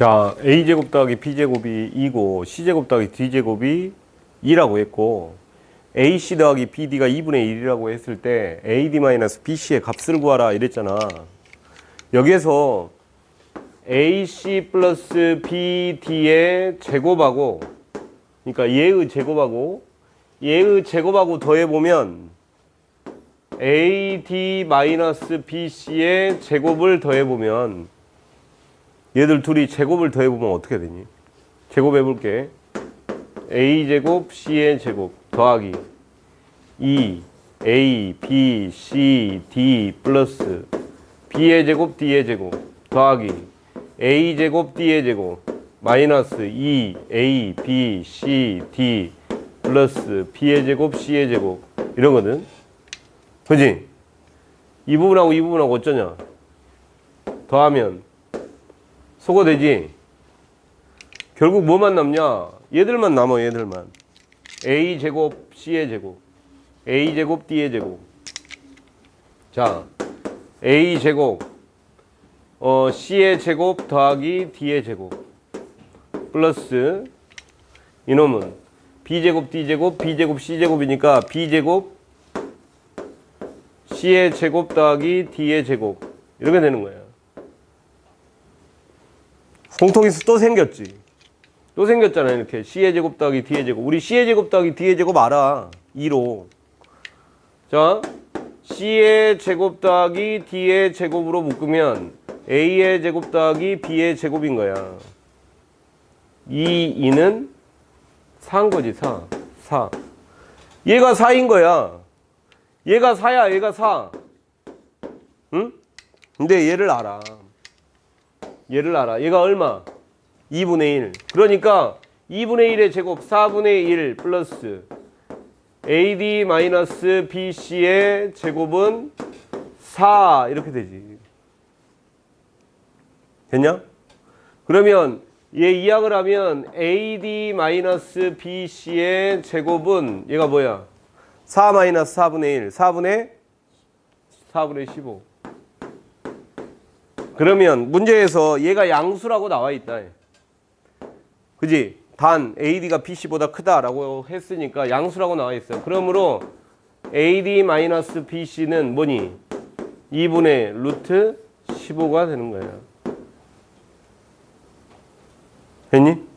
자, a제곱 더하기 b제곱이 2고 c제곱 더하기 d제곱이 2라고 했고 ac 더하기 bd가 2분의 1이라고 했을 때 ad-bc의 값을 구하라 이랬잖아. 여기에서 ac 플러스 bd의 제곱하고 그러니까 얘의 제곱하고 얘의 제곱하고 더해보면 ad-bc의 제곱을 더해보면 얘들 둘이 제곱을 더해보면 어떻게 되니? 제곱해볼게. a제곱 c의 제곱 더하기 2 a b c d 플러스 b의 제곱 d의 제곱 더하기 a제곱 d의 제곱 마이너스 2 a b c d 플러스 b의 제곱 c의 제곱 이러거든. 그지? 이 부분하고 이 부분하고 어쩌냐? 더하면 소거 되지? 결국 뭐만 남냐? 얘들만 남아, 얘들만. a 제곱, c의 제곱. a 제곱, d의 제곱. 자, a 제곱, 어, c의 제곱 더하기 d의 제곱. 플러스, 이놈은 b 제곱, d 제곱, b 제곱, c 제곱이니까 b 제곱, c의 제곱 더하기 d의 제곱. 이렇게 되는 거야. 공통인수 또 생겼지. 또 생겼잖아 이렇게 C의 제곱 더하기 D의 제곱. 우리 C의 제곱 더하기 D의 제곱 알아. 2로. 자, C의 제곱 더하기 D의 제곱으로 묶으면 A의 제곱 더하기 B의 제곱인 거야. 이 2는 4인 거지 4. 4. 얘가 4인 거야. 얘가 4야 얘가 4. 응? 근데 얘를 알아. 얘를 알아. 얘가 얼마? 2분의 1. 그러니까 2분의 1의 제곱 4분의 1 플러스 AD 마이너스 BC의 제곱은 4 이렇게 되지. 됐냐? 그러면 얘 이항을 하면 AD 마이너스 BC의 제곱은 얘가 뭐야? 4 마이너스 4분의 1. 4분의 4분의 15. 그러면 문제에서 얘가 양수라고 나와 있다. 그지? 단 AD가 BC보다 크다라고 했으니까 양수라고 나와 있어. 그러므로 AD-BC는 뭐니? 2분의 루트 15가 되는 거야. 됐니?